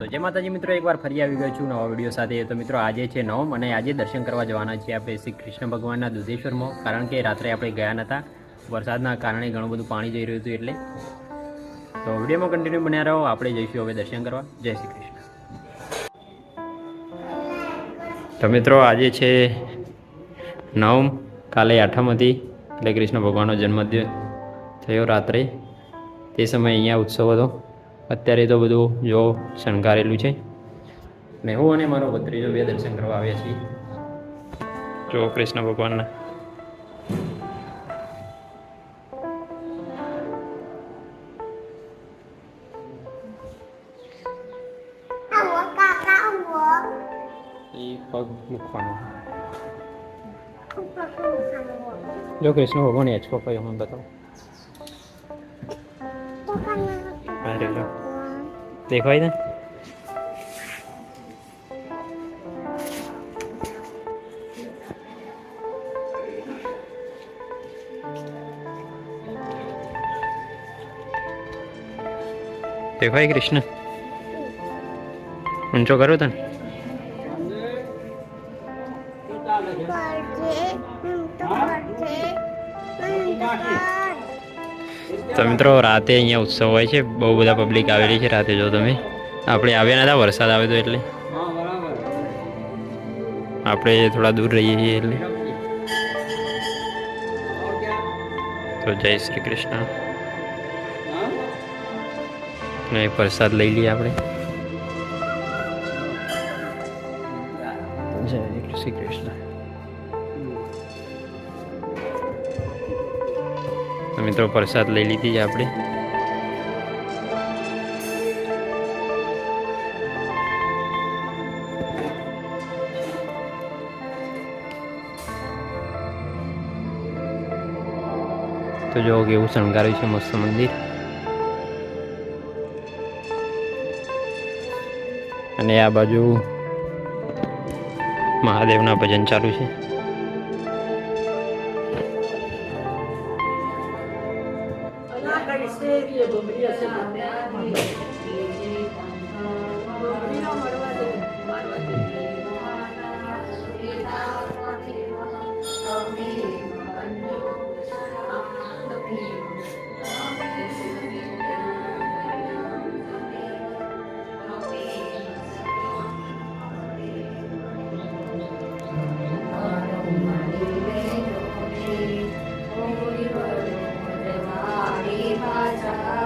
તો જય માતાજી મિત્રો, એકવાર ફરી આવી ગયો છું નવા વીડિયો સાથે. તો મિત્રો, આજે છે નવમ અને આજે દર્શન કરવા જવાના છીએ આપણે શ્રી કૃષ્ણ ભગવાનના દુધેશ્વરમાં. કારણ કે રાત્રે આપણે ગયા નહોતા વરસાદના કારણે ઘણું બધું પાણી જઈ રહ્યું હતું એટલે. તો વિડીયોમાં કન્ટિન્યુ બન્યા રહો. આપણે જઈશું હવે દર્શન કરવા. જય શ્રી કૃષ્ણ. તો મિત્રો, આજે છે નવમ. કાલે આઠમ હતી. એટલે કૃષ્ણ ભગવાનનો જન્મદિવસ થયો રાત્રે. તે સમયે અહીંયા ઉત્સવ હતો. અત્યારે તો બધું જો શણગારેલું છે. ને હું અને મારો ભત્રીજો બે દર્શન કરવા આવ્યા છીએ. જો કૃષ્ણ ભગવાનના. પગ મૂકવાનો. જો કૃષ્ણ ભગવાન એચ કયો હું બતાવું દેખાય ને? દેખાય કૃષ્ણ. ઊંચો કરો તને. તો મિત્રો, રાતે અહીંયા ઉત્સવ હોય છે. બહુ બધા પબ્લિક આવેલી છે રાતે, જો તમે. આપણે આવ્યા નતા, વરસાદ આવે તો એટલે. આપણે થોડા દૂર રહીએ છીએ એટલે. તો જય શ્રી કૃષ્ણ. નહીં પ્રસાદ લઈ લઈએ આપણે. જય શ્રી કૃષ્ણ. મિત્રો, પ્રસાદ લઈ લીધી છે આપણે. તો જો કેવું શણગાર્યું છે, મસ્ત મંદિર. અને આ બાજુ મહાદેવના ભજન ચાલુ છે. ઓમ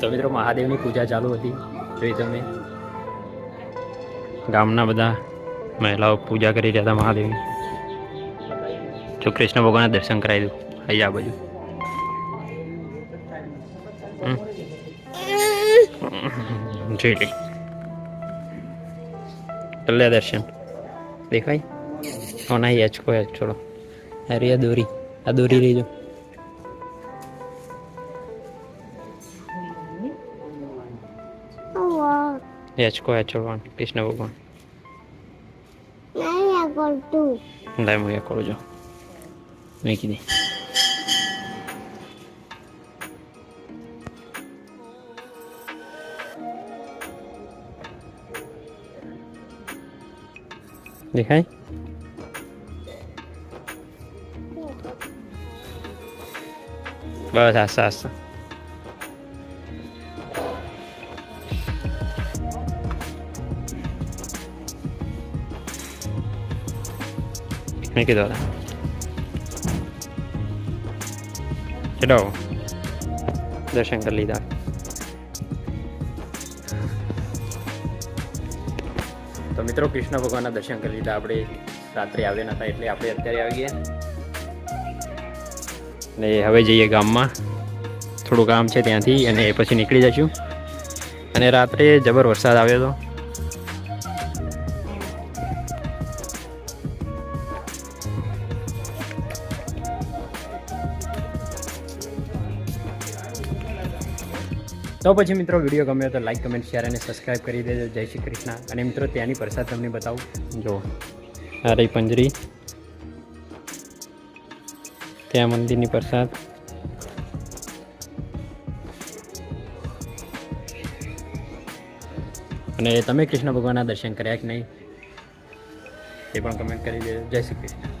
તો મિત્રો મહાદેવની પૂજા ચાલુ હતી. જોઈ તમે. ગામના બધા મહિલાઓ પૂજા કરી રહ્યા હતા મહાદેવની. જો કૃષ્ણ ભગવાનના દર્શન કરાવી દઉં. આ બાજુ. જોઈ લઈ टल्ले दर्शन देखो भाई और नहीं एच को एच छोड़ो अरे अधूरी अधूरी रही जो एच को एच भगवान कृष्ण भगवान नहीं या कर तू नहीं मैं या करो जो मैं की नहीं દે દેખાય બસ આસ્તા આસ્તા મૂકી દો ચલો દર્શન કરી લીધા તો મિત્રો કૃષ્ણ ભગવાનના દર્શન કરી લીધા. આપણે રાત્રે આવ્યા નતા એટલે આપણે અત્યારે આવી ગયા ને હવે જઈએ ગામમાં. થોડું કામ છે ત્યાંથી અને પછી નીકળી જઈશું અને રાત્રે જબર વરસાદ આવ્યો હતો. તો પછી મિત્રો વીડિયો ગમ્યો તો લાઈક કમેન્ટ શેર અને સબસ્ક્રાઈબ કરી દેજો. જય શ્રી કૃષ્ણ. અને મિત્રો ત્યાંની પ્રસાદ તમને બતાવું. જો આ પંજરી. ત્યાં મંદિરની પ્રસાદ. અને તમે કૃષ્ણ ભગવાનના દર્શન કર્યા કે નહીં? એ પણ કમેન્ટ કરી દેજો. જય શ્રી કૃષ્ણ.